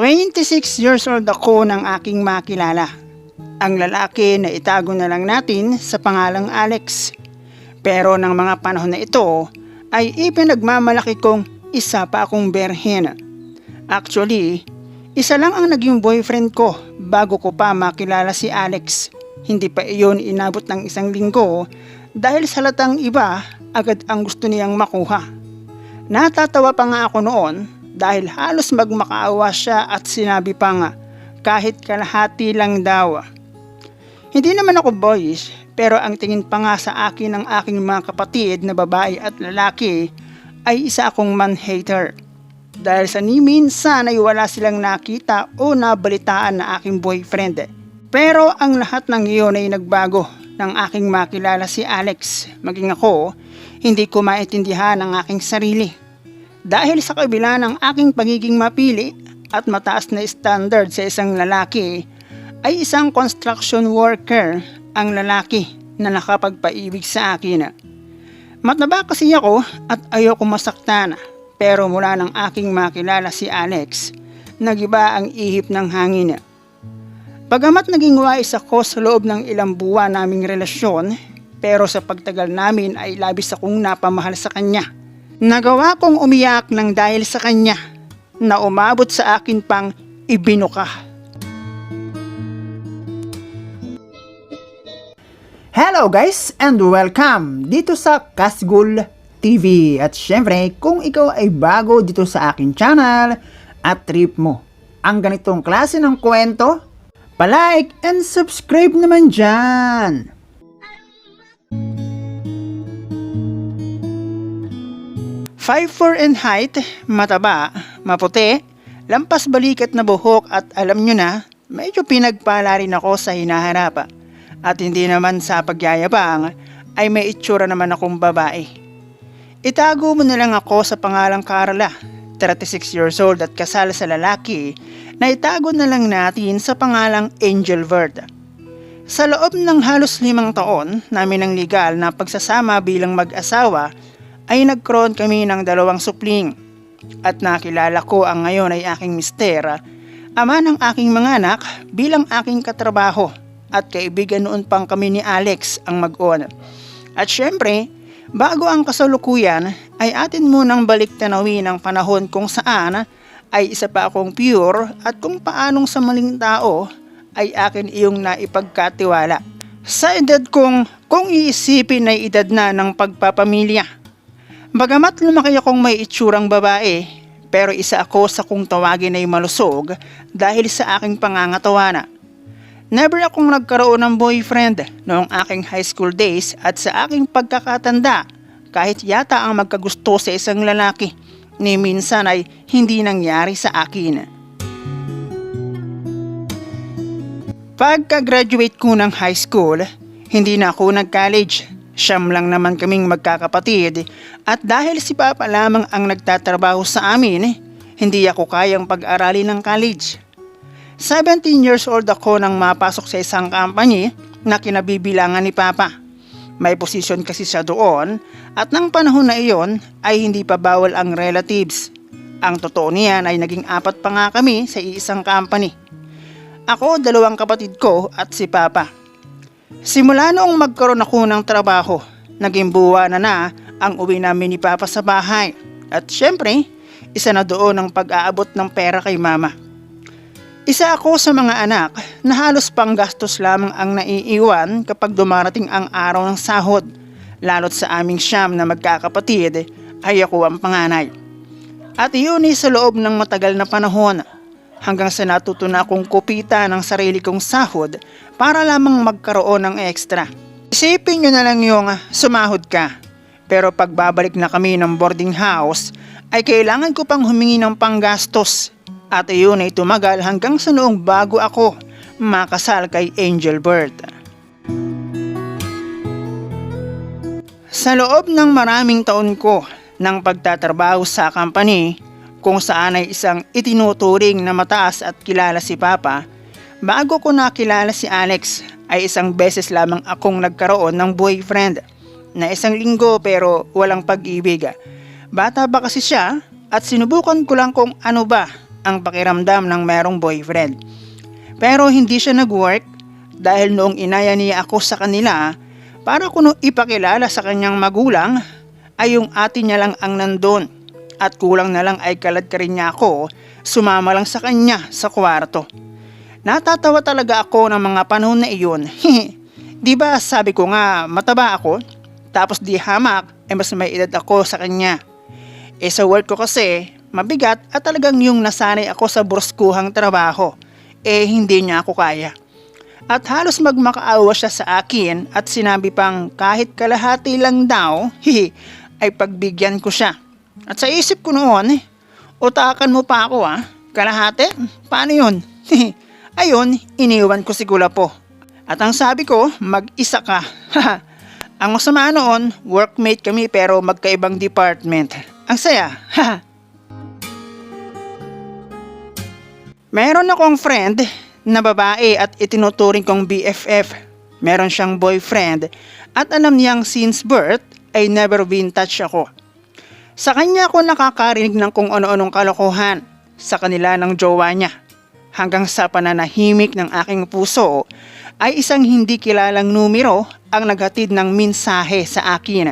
26 years old ako ng aking makilala. Ang lalaki na itago na lang natin sa pangalang Alex. Pero ng mga panahon na ito ay ipinagmamalaki kong isa pa akong berhen. Actually, isa lang ang naging boyfriend ko bago ko pa makilala si Alex. Hindi pa iyon inabot ng isang linggo dahil sa latang iba agad ang gusto niyang makuha. Natatawa pa nga ako noon dahil halos magmakaawa siya at sinabi pa nga kahit kalahati lang daw. Hindi naman ako boys pero ang tingin pa nga sa akin ng aking mga kapatid na babae at lalaki ay isa akong man-hater. Dahil sa ni minsan ay wala silang nakita o nabalitaan na aking boyfriend. Pero ang lahat ng iyon ay nagbago ng aking makilala si Alex. Maging ako, hindi ko maintindihan ang aking sarili. Dahil sa kabila ng aking pagiging mapili at mataas na standard sa isang lalaki, ay isang construction worker ang lalaki na nakapagpaibig sa akin. Mataba kasi ako at ayoko masaktan pero mula ng aking makilala si Alex, nagiba ang ihip ng hangin. Bagamat naging wais ako sa loob ng ilang buwan naming relasyon, pero sa pagtagal namin ay labis akong napamahal sa kanya. Nagawa kong umiyak ng dahil sa kanya na umabot sa akin pang ibinuka. Hello guys and welcome dito sa Kasgul TV. At syempre, kung ikaw ay bago dito sa akin channel at trip mo ang ganitong klase ng kwento, palike and subscribe naman dyan. 5'4 in height, mataba, maputi, lampas balikat na buhok at alam nyo na, medyo pinagpala rin ako sa hinaharap. At hindi naman sa pagyayabang, ay may itsura naman akong babae. Itago mo na lang ako sa pangalang Carla, 36 years old at kasal sa lalaki, na itago na lang natin sa pangalang Angel Verde. Sa loob ng halos limang taon namin ng legal na pagsasama bilang mag-asawa, ay nagkaroon kami ng dalawang supling. At nakilala ko ang ngayon ay aking mister, ama ng aking mga anak bilang aking katrabaho at kaibigan noon pang kami ni Alex ang mag-on. At syempre, bago ang kasalukuyan ay atin munang balik tanawin ang panahon kung saan ay isa pa akong pure at kung paanong sa maling tao ay akin iyong naipagkatiwala. Sa edad kong kung iisipin ay edad na ng pagpapamilya. Bagamat lumaki akong may itsurang babae, pero isa ako sa kung tawagin ay malusog dahil sa aking pangangatawana. Never akong nagkaroon ng boyfriend noong aking high school days at sa aking pagkakatanda kahit yata ang magkagusto sa isang lalaki ni minsan ay hindi nangyari sa akin. Pagka-graduate ko ng high school, hindi na ako nag-college. Siyam lang naman kaming magkakapatid at dahil si Papa lamang ang nagtatrabaho sa amin, hindi ako kayang pag-aralin ng college. 17 years old ako nang mapasok sa isang company na kinabibilangan ni Papa. May posisyon kasi siya doon at nang panahon na iyon ay hindi pa bawal ang relatives. Ang totoo niyan ay naging apat pa nga kami sa isang company. Ako, dalawang kapatid ko at si Papa. Simula noong magkaroon ako ng trabaho, naging buwa na na ang uwi namin ni Papa sa bahay. At syempre, isa na doon ang pag-aabot ng pera kay Mama. Isa ako sa mga anak na halos panggastos lamang ang naiiwan kapag dumarating ang araw ng sahod. Lalo't sa aming siyam na magkakapatid ay ako ang panganay. At iyon ay sa loob ng matagal na panahon hanggang sa natuto na akong kupita ng sarili kong sahod para lamang magkaroon ng extra. Isipin nyo na lang yung ah, sumahod ka. Pero pagbabalik na kami ng boarding house ay kailangan ko pang humingi ng panggastos. At iyon ay tumagal hanggang sa noong bago ako makasal kay Angel Bird. Sa loob ng maraming taon ko ng pagtatrabaho sa company, kung saan ay isang itinuturing na mataas at kilala si Papa, bago ko nakilala si Alex ay isang beses lamang akong nagkaroon ng boyfriend na isang linggo pero walang pag-ibig. Bata ba kasi siya at sinubukan ko lang kung ano ba ang pakiramdam ng merong boyfriend. Pero hindi siya nag-work dahil noong inaya niya ako sa kanila para kuno ipakilala sa kanyang magulang ay yung ate niya lang ang nandun at kulang na lang ay kalad ka rin niya ako sumama lang sa kanya sa kwarto. Natatawa talaga ako ng mga panahon na iyon. di ba sabi ko nga mataba ako tapos di hamak ay mas may edad ako sa kanya. Eh sa work ko kasi mabigat at talagang yung nasanay ako sa bruskuhang trabaho eh hindi niya ako kaya. At halos magmakaawa siya sa akin at sinabi pang kahit kalahati lang daw, hihi, ay pagbigyan ko siya. At sa isip ko noon, eh, utakan mo pa ako ah, kalahati? Paano yun? Ayun, iniwan ko si Gulapo. At ang sabi ko, mag-isa ka. ang masama noon, workmate kami pero magkaibang department. Ang saya. Meron akong friend na babae at itinuturing kong BFF. Meron siyang boyfriend at alam niyang since birth ay never been touch ako. Sa kanya ako nakakarinig ng kung ano-anong kalokohan sa kanila ng jowa niya. Hanggang sa pananahimik ng aking puso ay isang hindi kilalang numero ang naghatid ng mensahe sa akin.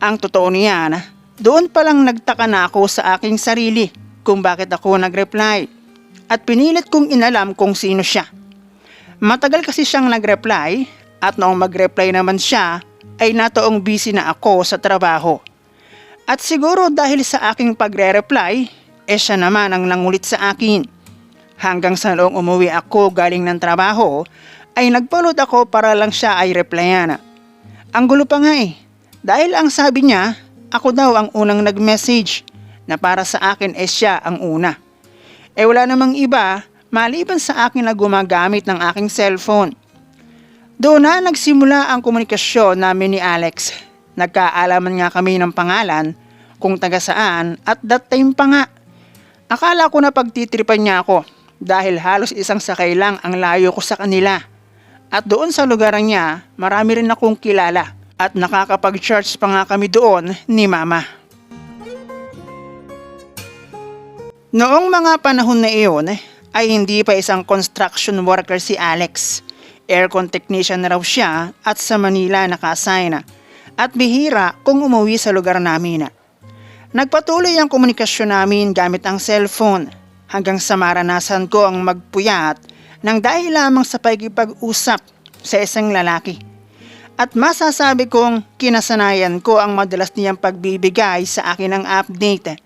Ang totoo niyan, doon pa lang nagtaka na ako sa aking sarili kung bakit ako nag-reply at pinilit kong inalam kung sino siya. Matagal kasi siyang nag-reply at noong mag-reply naman siya ay natoong busy na ako sa trabaho. At siguro dahil sa aking pagre-reply, eh siya naman ang nangulit sa akin. Hanggang sa noong umuwi ako galing ng trabaho, ay nagpulot ako para lang siya ay replyan. Ang gulo pa nga eh, dahil ang sabi niya, ako daw ang unang nag-message na para sa akin eh siya ang una. Eh wala namang iba maliban sa akin na gumagamit ng aking cellphone. Doon na nagsimula ang komunikasyon namin ni Alex. Nagkaalaman nga kami ng pangalan, kung taga saan at that time pa nga. Akala ko na pagtitripan niya ako dahil halos isang sakay lang ang layo ko sa kanila. At doon sa lugar niya, marami rin akong kilala at nakakapag-charge pa nga kami doon ni Mama. Noong mga panahon na iyon ay hindi pa isang construction worker si Alex. Aircon technician na raw siya at sa Manila naka-assign at bihira kung umuwi sa lugar namin. Nagpatuloy ang komunikasyon namin gamit ang cellphone hanggang sa maranasan ko ang magpuyat ng dahil lamang sa pagkipag-usap sa isang lalaki. At masasabi kong kinasanayan ko ang madalas niyang pagbibigay sa akin ng update.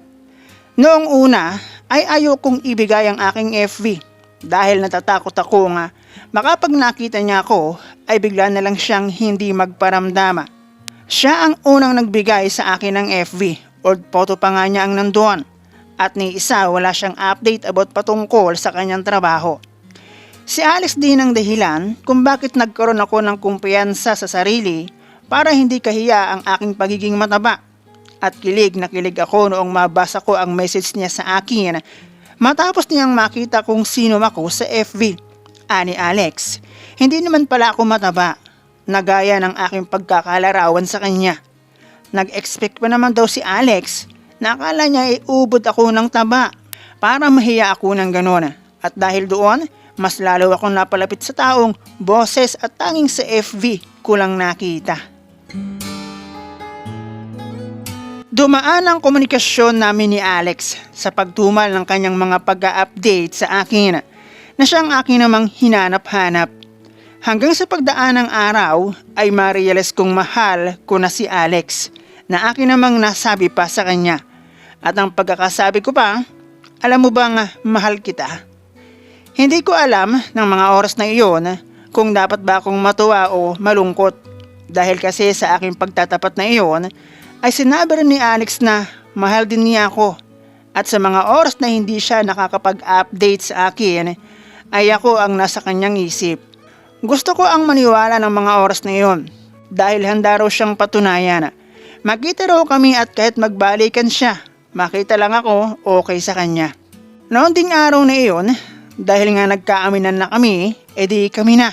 Noong una ay ayokong ibigay ang aking FV dahil natatakot ako nga makapag nakita niya ako ay bigla na lang siyang hindi magparamdama. Siya ang unang nagbigay sa akin ng FV o photo pa nga niya ang nandoon at ni isa wala siyang update about patungkol sa kanyang trabaho. Si Alex din ang dahilan kung bakit nagkaroon ako ng kumpiyansa sa sarili para hindi kahiya ang aking pagiging mataba at kilig na kilig ako noong mabasa ko ang message niya sa akin matapos niyang makita kung sino ako sa FB. Ani Alex, hindi naman pala ako mataba, nagaya ng aking pagkakalarawan sa kanya. Nag-expect pa naman daw si Alex na akala niya iubod ako ng taba para mahiya ako ng ganon. At dahil doon, mas lalo akong napalapit sa taong boses at tanging sa FV ko lang nakita. Dumaan ang komunikasyon namin ni Alex sa pagtumal ng kanyang mga pag-update sa akin na siyang akin namang hinanap-hanap. Hanggang sa pagdaan ng araw ay marialis kong mahal ko na si Alex na akin namang nasabi pa sa kanya. At ang pagkakasabi ko pa, alam mo bang mahal kita? Hindi ko alam ng mga oras na iyon kung dapat ba akong matuwa o malungkot dahil kasi sa aking pagtatapat na iyon ay sinabi rin ni Alex na mahal din niya ako at sa mga oras na hindi siya nakakapag-update sa akin ay ako ang nasa kanyang isip. Gusto ko ang maniwala ng mga oras na iyon dahil handa raw siyang patunayan. Makita raw kami at kahit magbalikan siya, makita lang ako okay sa kanya. Noon ding araw na iyon, dahil nga nagkaaminan na kami, edi kami na.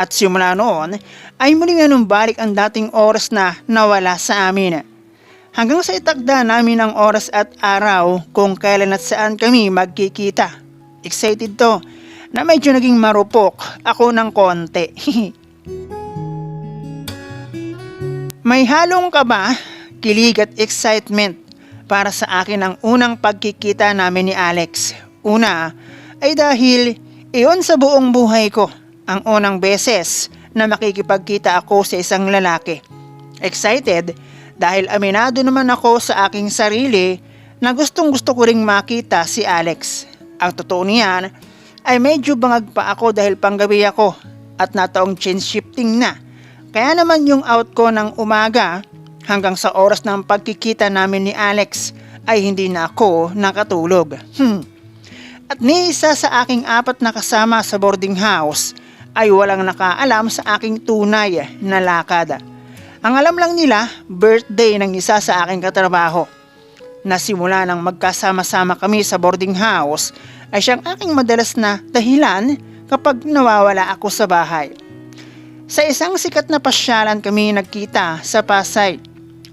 At simula noon, ay muli nga balik ang dating oras na nawala sa amin. Hanggang sa itakda namin ang oras at araw kung kailan at saan kami magkikita. Excited to na medyo naging marupok ako ng konti. May halong kaba, kilig at excitement para sa akin ang unang pagkikita namin ni Alex. Una ay dahil iyon sa buong buhay ko ang unang beses na makikipagkita ako sa isang lalaki. Excited dahil aminado naman ako sa aking sarili na gustong gusto ko ring makita si Alex. Ang totoo niyan ay medyo bangag pa ako dahil panggabi ako at nataong change shifting na. Kaya naman yung out ko ng umaga hanggang sa oras ng pagkikita namin ni Alex ay hindi na ako nakatulog. Hmm. At ni isa sa aking apat na kasama sa boarding house ay walang nakaalam sa aking tunay na lakad. Ang alam lang nila, birthday ng isa sa aking katrabaho. Nasimula nang magkasama-sama kami sa boarding house ay siyang aking madalas na dahilan kapag nawawala ako sa bahay. Sa isang sikat na pasyalan kami nagkita sa Pasay.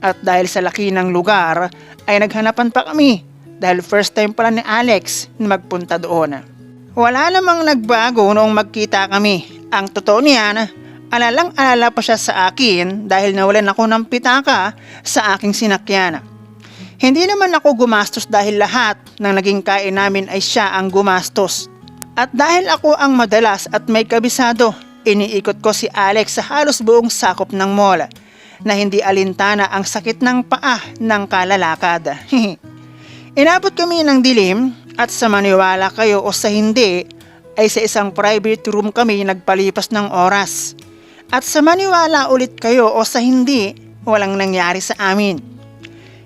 At dahil sa laki ng lugar ay naghanapan pa kami dahil first time pala ni Alex na magpunta doon. Wala namang nagbago noong magkita kami. Ang totoo niyan, alalang alala pa siya sa akin dahil nawalan ako ng pitaka sa aking sinakyan. Hindi naman ako gumastos dahil lahat ng naging kain namin ay siya ang gumastos. At dahil ako ang madalas at may kabisado, iniikot ko si Alex sa halos buong sakop ng mall na hindi alintana ang sakit ng paa ng kalalakad. Inabot kami ng dilim at sa maniwala kayo o sa hindi ay sa isang private room kami nagpalipas ng oras. At sa maniwala ulit kayo o sa hindi, walang nangyari sa amin.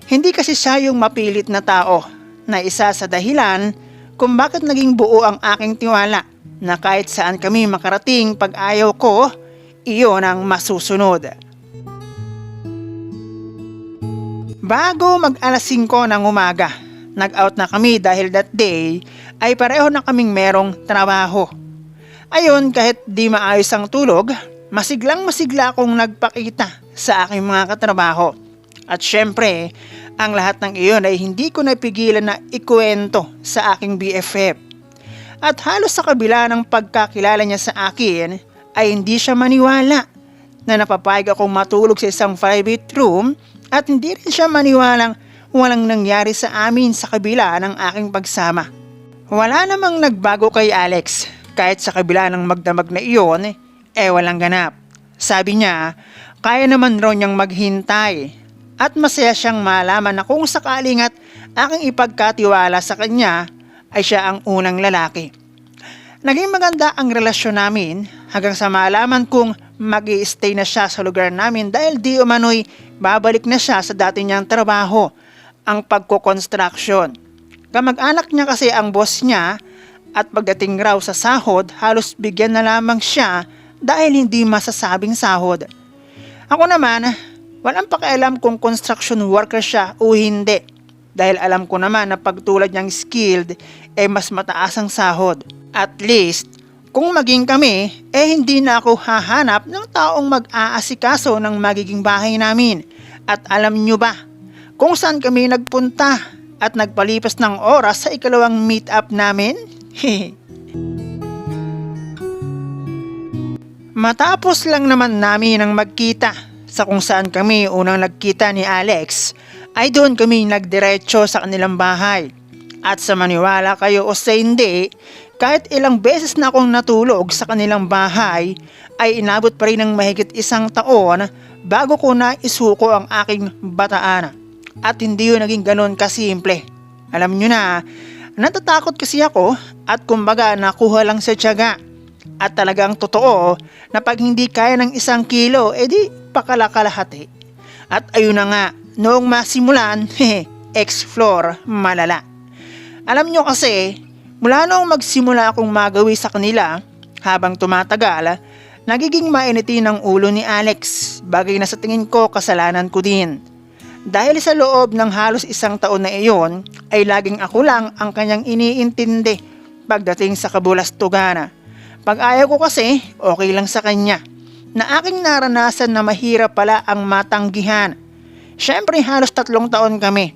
Hindi kasi siya yung mapilit na tao na isa sa dahilan kung bakit naging buo ang aking tiwala na kahit saan kami makarating pag ayaw ko, iyon ang masusunod. Bago mag alas 5 ng umaga, nag-out na kami dahil that day ay pareho na kaming merong trabaho. Ayon kahit di maayos ang tulog, masiglang masigla akong nagpakita sa aking mga katrabaho. At syempre, ang lahat ng iyon ay hindi ko napigilan na ikuwento sa aking BFF. At halos sa kabila ng pagkakilala niya sa akin ay hindi siya maniwala na napapayag akong matulog sa isang private room at hindi rin siya maniwalang walang nangyari sa amin sa kabila ng aking pagsama. Wala namang nagbago kay Alex kahit sa kabila ng magdamag na iyon eh walang ganap. Sabi niya, kaya naman raw niyang maghintay at masaya siyang malaman na kung sakaling at aking ipagkatiwala sa kanya ay siya ang unang lalaki. Naging maganda ang relasyon namin hanggang sa malaman kong mag stay na siya sa lugar namin dahil di umano'y babalik na siya sa dati niyang trabaho, ang pagko-construction. Kamag-anak niya kasi ang boss niya at pagdating raw sa sahod halos bigyan na lamang siya dahil hindi masasabing sahod. Ako naman, walang pakialam kung construction worker siya o hindi dahil alam ko naman na pagtulad niyang skilled eh mas mataas ang sahod. At least, kung maging kami, eh hindi na ako hahanap ng taong mag-aasikaso ng magiging bahay namin. At alam nyo ba, kung saan kami nagpunta at nagpalipas ng oras sa ikalawang meet up namin? Matapos lang naman namin ang magkita sa kung saan kami unang nagkita ni Alex, ay doon kami nagdiretso sa kanilang bahay. At sa maniwala kayo o sa hindi, kahit ilang beses na akong natulog sa kanilang bahay, ay inabot pa rin ng mahigit isang taon bago ko na isuko ang aking bataan. At hindi yun naging ganun kasimple. Alam nyo na, natatakot kasi ako at kumbaga nakuha lang sa tiyaga. At talagang totoo na pag hindi kaya ng isang kilo, edi pakalakalahati. At ayun na nga, noong masimulan, explore malala. Alam nyo kasi, mula noong magsimula akong magawi sa kanila, habang tumatagal, nagiging mainiti ng ulo ni Alex, bagay na sa tingin ko kasalanan ko din. Dahil sa loob ng halos isang taon na iyon, ay laging ako lang ang kanyang iniintindi pagdating sa kabulastugan. Pag ayaw ko kasi, okay lang sa kanya. Na aking naranasan na mahirap pala ang matanggihan. Siyempre halos tatlong taon kami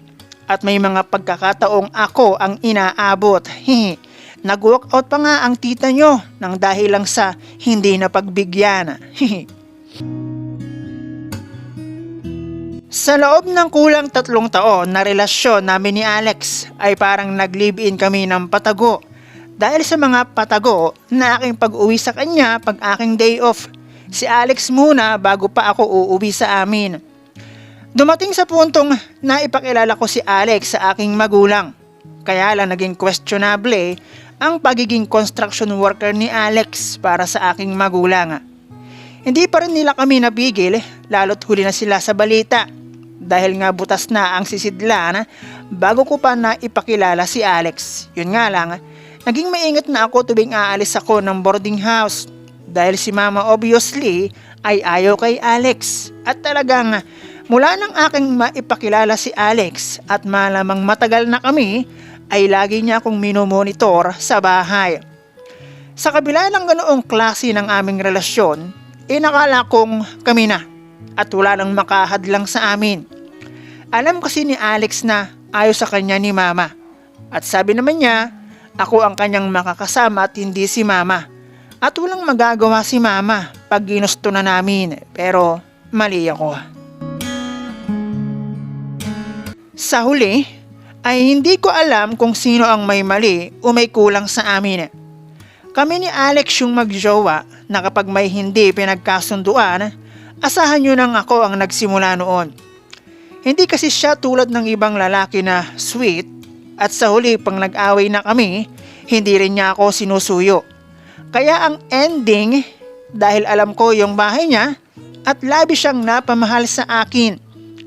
at may mga pagkakataong ako ang inaabot. Hihi. Nag-walk out pa nga ang tita nyo nang dahil lang sa hindi na pagbigyan. Sa loob ng kulang tatlong taon na relasyon namin ni Alex ay parang nag-live-in kami ng patago dahil sa mga patago na aking pag-uwi sa kanya pag aking day off. Si Alex muna bago pa ako uuwi sa amin. Dumating sa puntong naipakilala ko si Alex sa aking magulang. Kaya lang naging questionable ang pagiging construction worker ni Alex para sa aking magulang. Hindi pa rin nila kami nabigil lalo't huli na sila sa balita dahil nga butas na ang sisidlan bago ko pa na ipakilala si Alex. Yun nga lang, naging maingat na ako tuwing aalis ako ng boarding house dahil si mama obviously ay ayaw kay Alex at talagang mula nang aking maipakilala si Alex at malamang matagal na kami ay lagi niya akong minomonitor sa bahay. Sa kabila ng ganoong klase ng aming relasyon, inakala kong kami na at wala nang makahadlang sa amin. Alam kasi ni Alex na ayaw sa kanya ni Mama. At sabi naman niya, ako ang kanyang makakasama at hindi si Mama. At walang magagawa si Mama pag ginusto na namin. Pero mali ako. Sa huli, ay hindi ko alam kung sino ang may mali o may kulang sa amin. Kami ni Alex yung magjowa na kapag may hindi pinagkasunduan, asahan nyo nang ako ang nagsimula noon. Hindi kasi siya tulad ng ibang lalaki na sweet at sa huli pang nag-away na kami, hindi rin niya ako sinusuyo. Kaya ang ending, dahil alam ko yung bahay niya at labi siyang napamahal sa akin.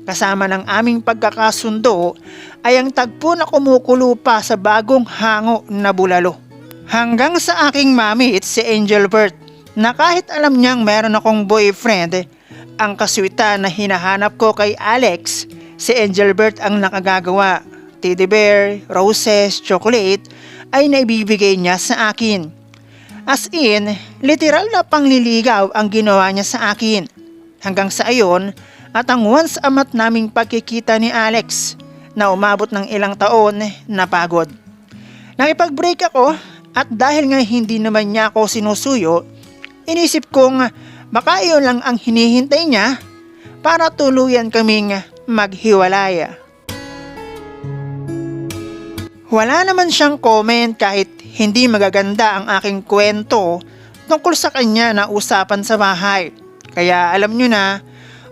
Kasama ng aming pagkakasundo ay ang tagpo na kumukulo pa sa bagong hango na bulalo. Hanggang sa aking mami it's si Angel Bert na kahit alam niyang meron akong boyfriend, ang kaswitan na hinahanap ko kay Alex, si Angel Bert ang nakagagawa. Teddy bear, roses, chocolate ay naibibigay niya sa akin. As in, literal na pangliligaw ang ginawa niya sa akin. Hanggang sa ayon, at ang once amat naming pagkikita ni Alex na umabot ng ilang taon na pagod. Nakipag-break ako at dahil nga hindi naman niya ako sinusuyo, inisip kong baka iyon lang ang hinihintay niya para tuluyan kaming maghiwalay. Wala naman siyang comment kahit hindi magaganda ang aking kwento tungkol sa kanya na usapan sa bahay. Kaya alam nyo na,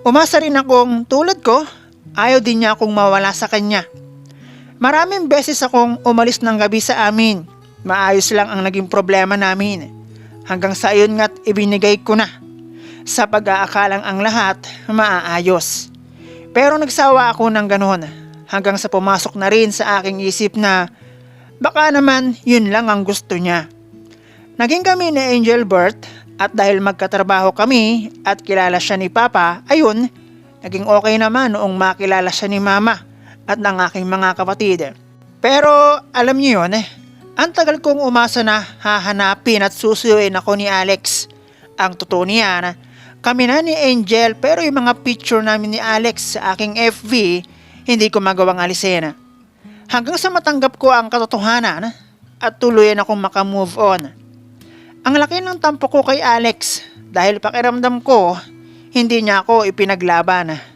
umasa rin akong tulad ko, ayaw din niya akong mawala sa kanya. Maraming beses akong umalis ng gabi sa amin. Maayos lang ang naging problema namin. Hanggang sa iyon nga't ibinigay ko na. Sa pag-aakalang ang lahat maaayos. Pero nagsawa ako ng ganon. Hanggang sa pumasok na rin sa aking isip na baka naman yun lang ang gusto niya. Naging kami ni Angel Bert at dahil magkatrabaho kami at kilala siya ni Papa, ayun, naging okay naman noong makilala siya ni Mama at ng aking mga kapatid. Pero alam niyo yun, eh, ang tagal kong umasa na hahanapin at susuyuin ako ni Alex. Ang totoo niyan, kami na ni Angel pero yung mga picture namin ni Alex sa aking FB, hindi ko magawang alisin. Hanggang sa matanggap ko ang katotohanan at tuluyan akong makamove on. Ang laki ng tampo ko kay Alex dahil pakiramdam ko hindi niya ako ipinaglaban.